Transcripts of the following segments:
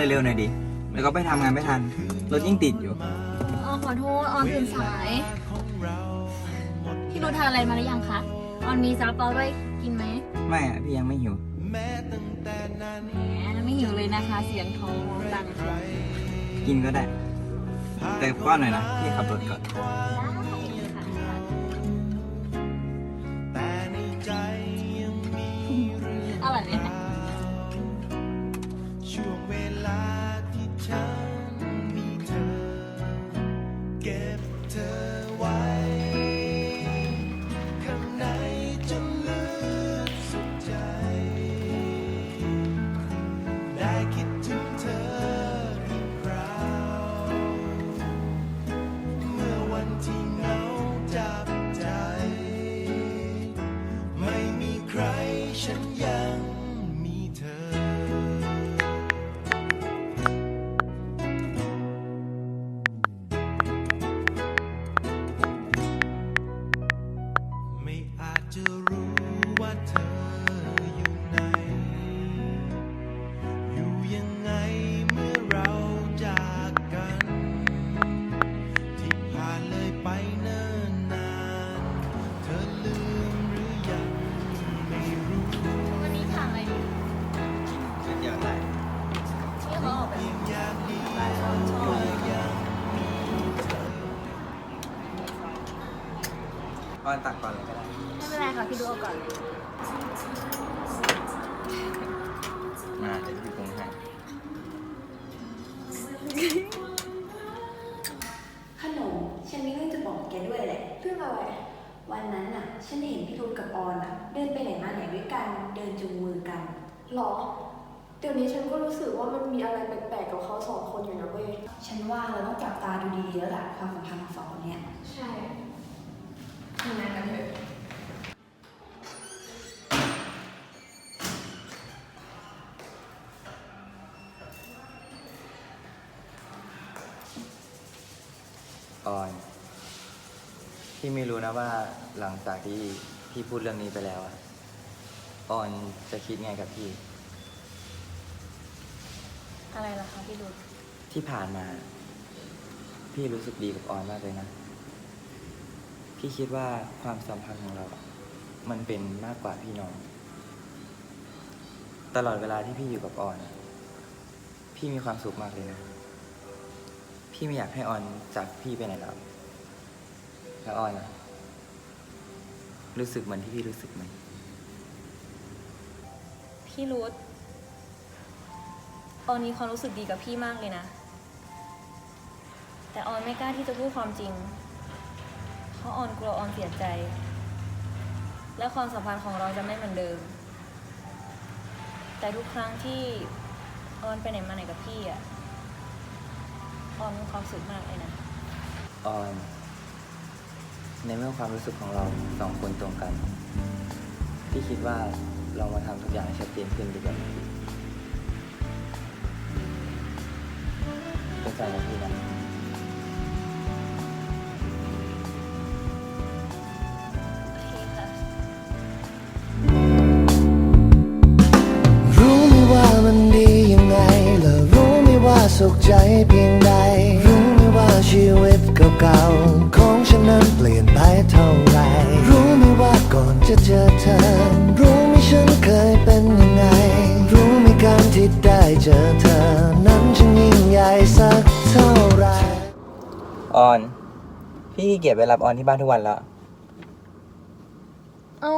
หลังก็เร็วๆหน่อยดิแล้วก็ไปทำงานไม่ทัน รถยิ่งติดอยู่ ออนขอโทษออนตื่นสาย พี่รู้ทานอะไรมาหรือยังคะ ออนมีซาลาเปาด้วยกินไหมไม่อะพี่ยังไม่หิว แหมไม่หิวเลยนะคะ เสียงท้องดังได้กินก็ได้ แต่ป้อนหน่อยนะ พี่ขับรถก่อนเล ป้อนตักก่อนเลยก็ได้ไม่เป็นไรค่ะพี่ดูเอาก่อนมาเดี๋ยวพี่ปรุงให้ขนมฉันมีเรื่องจะบอกแกด้วยแหละ เรื่องอะไร วันนั้นน่ะ ฉันเห็นพี่รุธกับออนอะ เดินไปไหนมาไหนด้วยกัน เดินจูงมือกัน หรอ เดี๋ยวนี้ฉันก็รู้สึกว่ามันมีอะไรแปลกๆกับเขาสองคนอยู่นะเว้ย ฉันว่าเราต้องจับตาดูดีๆแล้วล่ะความสัมพันธ์ของสองคนเนี่ย ใช่ ทำงานกันเถอะออน พี่ไม่รู้นะว่าหลังจากที่พี่พูดเรื่องนี้ไปแล้วอะออนจะคิดไงกับพี่ อะไรล่ะคะพี่ดูที่ผ่านมา พี่รู้สึกดีกับออนมากเลยนะ พี่คิดว่าความสัมพันธ์ของเรา มันเป็นมากกว่าพี่น้อง ตลอดเวลาที่พี่อยู่กับออน พี่มีความสุขมากเลยนะ พี่ไม่อยากให้ออนจากพี่ไปไหนแล้วแล้วออนนะรู้สึกเหมือนที่พี่รู้สึกไหม พี่รุธออนมีความรู้สึกดีกับพี่มากเลยนะ แต่ออนไม่กล้าที่จะพูดความจริง เพราะออนกลัวออนเสียใจ และความสัมพันธ์ของเราจะไม่เหมือนเดิม แต่ทุกครั้งที่ออนไปไหนมาไหนกับพี่อะออนมีความสุขมากเลยนะ ออนในเมื่อความรู้สึกของเราสองคนตรงกัน พี่คิดว่าเรามาทำทุกอย่างให้ชัดเจนขึ้นดีกว่าไหมเป็นแฟนกับพี่นะ สุขใจเพียงใด รู้ไหมว่าชีวิตเก่าๆของฉันนั้นเปลี่ยนไปเท่าไหรรู้ไหมว่าก่อนจะเจอเธอ รู้ไหมฉันเคยเป็นยังไง รู้ไหมการที่ได้เจอเธอ นั้นฉันยิ่งใหญ่สักเท่าไหรออน พี่ขี้เกียจไปรับออนที่บ้านทุกวันแล้ว เอ้า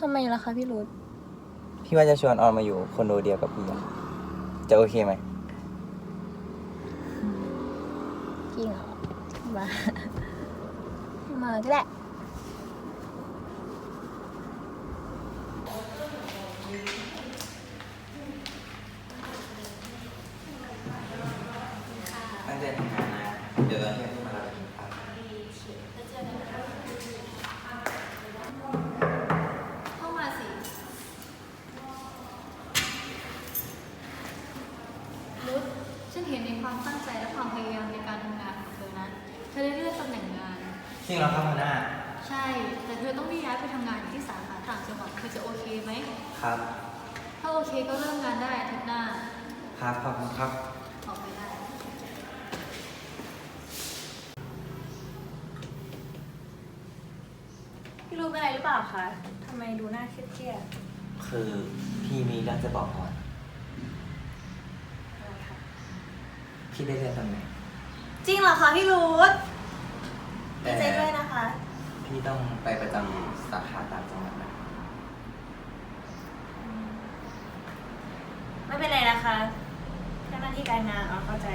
ทำไมล่ะคะพี่รุธพี่ว่าจะชวนออนมาอยู่คอนโดเดียวกับพี่อะจะโอเคไหม จริงเหรอมามาก็ได้ตั้งใจทำงานนะ เดี๋ยวตอนเที่ยงพี่มารับไปกินข้าว เข้ามาสิ รุธฉันเห็นในความตั้งใจและความพยายามในการทำงานของเธอนะ เธอได้เลือกตำแหน่งงาน จริงเหรอครับหัวหน้า ใช่ แต่เธอต้องได้ย้ายไปทำงานอยู่ที่สาขาต่างจังหวัด เธอจะโอเคไหมครับ ถ้าโอเคก็เริ่มงานได้อาทิตย์หน้า ครับขอบคุณครับ ออกไปได้ พี่รู้เป็นอะไรหรือเปล่าคะทำไมดูหน้าเครียดคือพี่มีเรื่องจะบอกออน ๆอะไรคะพี่ได้เลื่อนตำแหน่งจริงเหรอคะพี่รูทดีแต่ใจด้วยนะคะ พี่ต้องไปประจำสาขาต่างจังหวัดนะ ไม่เป็ นไรนะคะแค่หน้าที่การงานเอาเข้าใจ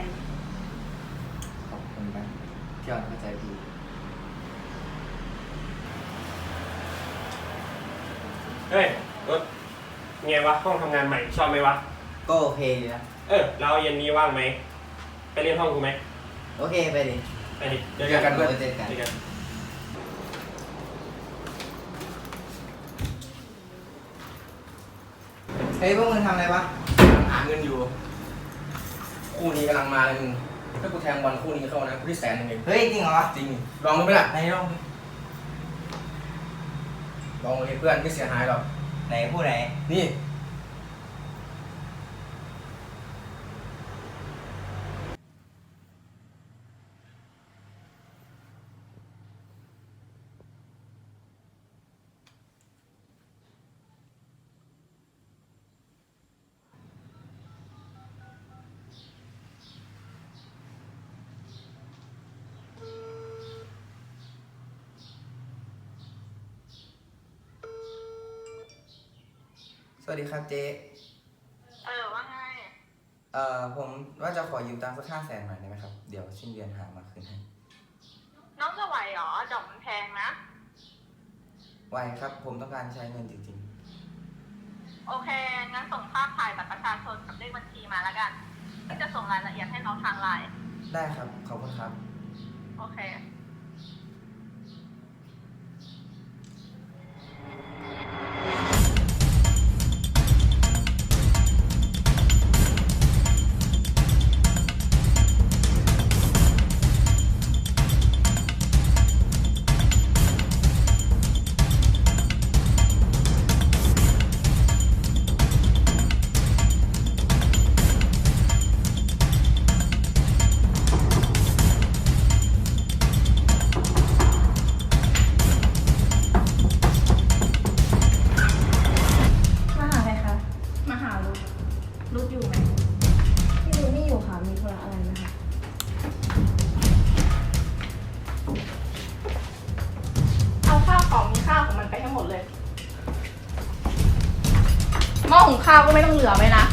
ขอบคุณนะที่ออนเข้าใจพี่ เฮ้ยรถไงวะห้องทำงานใหม่ชอบไหมวะ ก็โอเคนะ เออเราเย็นนี้ว่างไหม ไปเรียนห้องกูไหมโอเคไปดิไปดิเจอกันเพื่อนเจอกัน เจอกัน เฮ้ยพวกมึงทำอะไรวะหา เงินอยู่ คู่นี้กำลังมาเลยมึงถ้ากูแทงบอลคู่นี้เข้านะกูได้แสนหนึ่งเองเฮ้ยจริงเหรอจริงลองดูไหมล่ะไหนลองดิลองเลยเพื่อนไม่เสียหายหรอกไหนผู้ไหนนี่ สวัสดีครับเจ๊ เออว่าไง เอ่อผมว่าจะขอยืมตังค์สักห้าแสนหน่อยได้ไหมครับ เดี๋ยวสิ้นเดือนหามาคืนให้น้องจะไหวเหรอดอกมันแพงนะ ไหวครับ ผมต้องการใช้เงินจริงโอเค งั้นส่งภาพถ่ายบัตรประชาชนกับเลขบัญชีมาแล้วกัน ที่จะส่งรายละเอียดให้น้องทางไลน์ๆ ได้ครับ ขอบคุณครับ โอเค ข้าวก็ไม่ต้องเหลือไว้นะ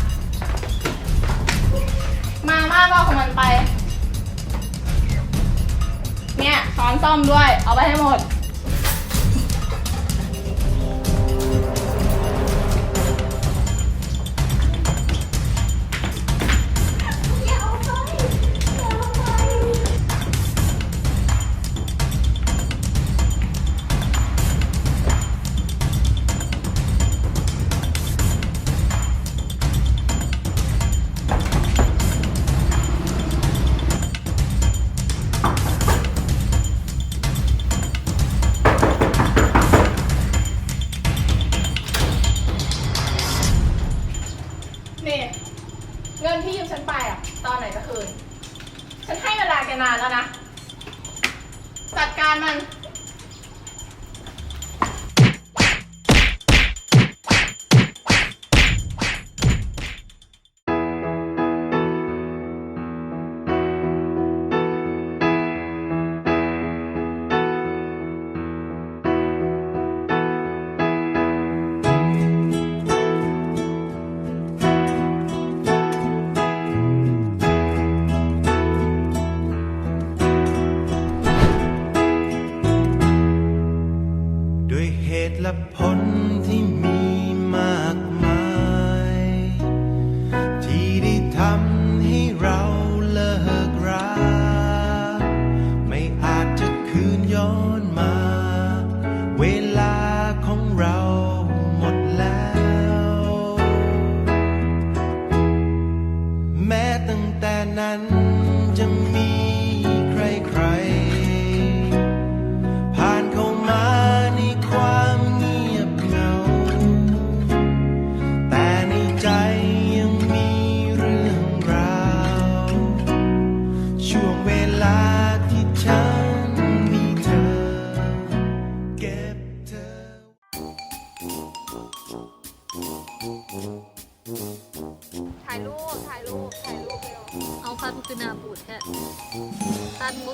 มาม่าก็ของมันไป เนี่ยช้อนซ่อมด้วย เอาไปให้หมด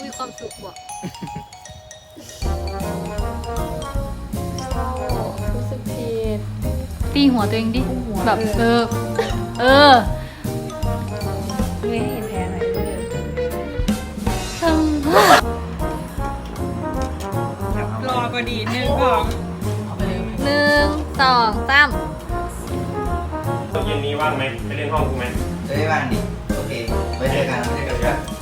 มันมีความสุขกว่ารู้สึกผิด ตีหัวตัวเองดิ แบบเออ เออไม่เห็นแผลหน่อยเลยรอก็ดีหนึ่งสองหนึ่งสองสามเย็นนี้ว่างไหมไปเล่นห้องกูไหมจะได้บ้านดิ โอเคไว้เจอกันไม่ได้กัน